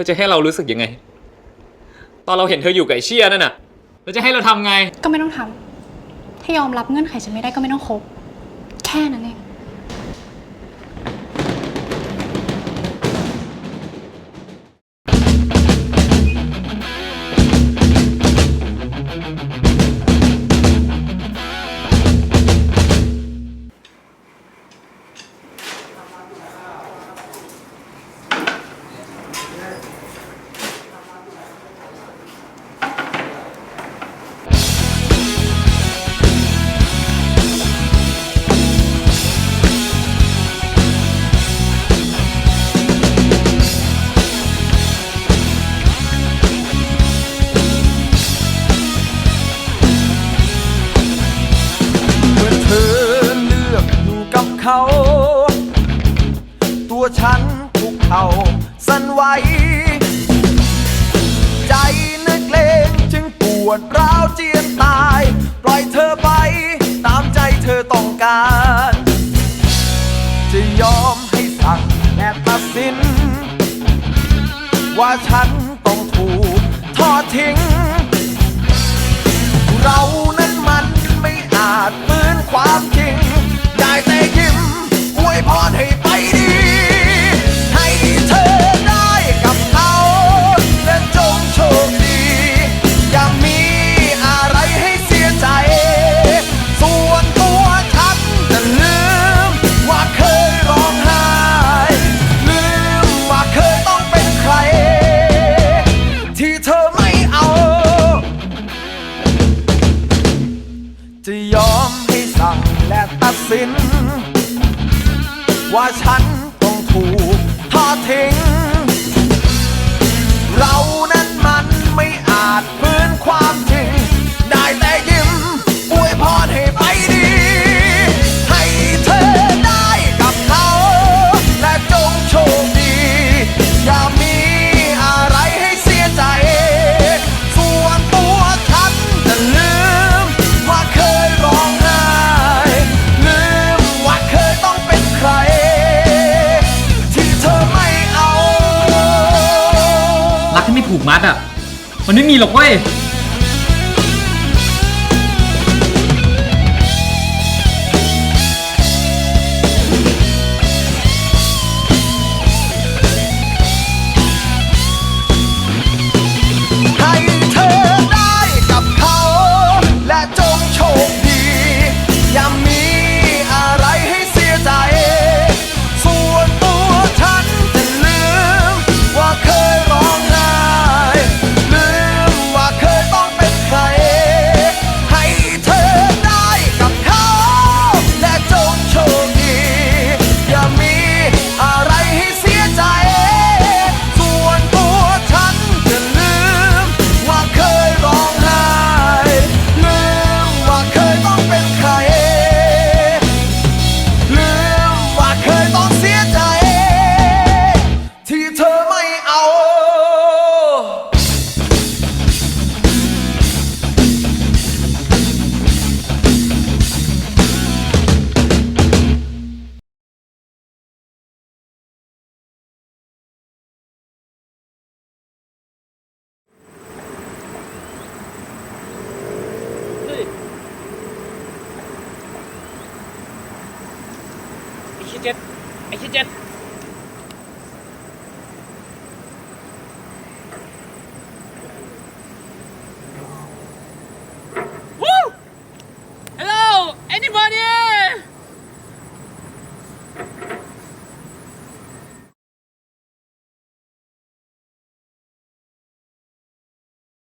ธอจะให้เรารู้สึกยังไง ตอนเราเห็นเธออยู่กับไอเชียนั่นน่ะเราจะให้เราทำไง ก็ไม่ต้องทำถ้ายอมรับเงื่อนไขฉันไม่ได้ก็ไม่ต้องคบ แค่นั้นเอง เขา ตัวฉันทุกเข่าสั่นไหว ใจนึกเลงจึงปวดร้าวเจียนตาย ปล่อยเธอไปตามใจเธอต้องการ จะยอมให้สั่งและตัดสิน ว่าฉันต้องถูกทอดทิ้ง เรา สิน ว่าฉันต้องถูกทอดทิ้ง เรานั้นมันไม่อาจพื้นความจริง ผูกมัดอะ มันไม่มีหรอกเว้ย ชิเจ็ดไอชิเจ็ด